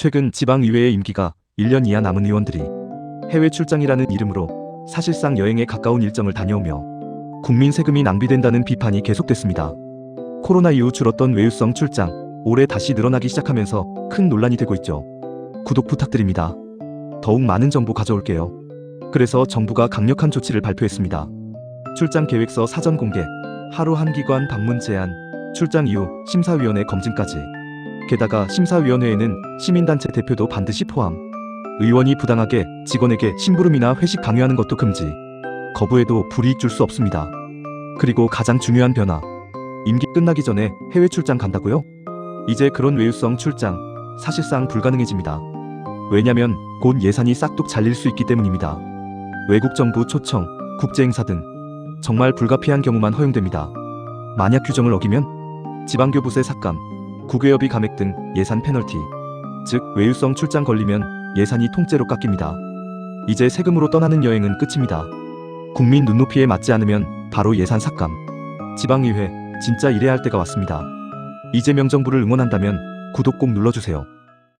최근 지방의회의 임기가 1년 이하 남은 의원들이 해외 출장이라는 이름으로 사실상 여행에 가까운 일정을 다녀오며 국민 세금이 낭비된다는 비판이 계속됐습니다. 코로나 이후 줄었던 외유성 출장, 올해 다시 늘어나기 시작하면서 큰 논란이 되고 있죠. 구독 부탁드립니다. 더욱 많은 정보 가져올게요. 그래서 정부가 강력한 조치를 발표했습니다. 출장 계획서 사전 공개, 하루 한 기관 방문 제한, 출장 이후 심사위원회 검증까지. 게다가 심사위원회에는 시민단체 대표도 반드시 포함. 의원이 부당하게 직원에게 심부름이나 회식 강요하는 것도 금지. 거부해도 불이익 줄 수 없습니다. 그리고 가장 중요한 변화. 임기 끝나기 전에 해외 출장 간다고요? 이제 그런 외유성 출장 사실상 불가능해집니다. 왜냐면 곧 예산이 싹둑 잘릴 수 있기 때문입니다. 외국 정부 초청, 국제 행사 등 정말 불가피한 경우만 허용됩니다. 만약 규정을 어기면 지방교부세 삭감, 국외여비 감액 등 예산 페널티, 즉 외유성 출장 걸리면 예산이 통째로 깎입니다. 이제 세금으로 떠나는 여행은 끝입니다. 국민 눈높이에 맞지 않으면 바로 예산 삭감. 지방의회 진짜 이래야 할 때가 왔습니다. 이재명 정부를 응원한다면 구독 꼭 눌러주세요.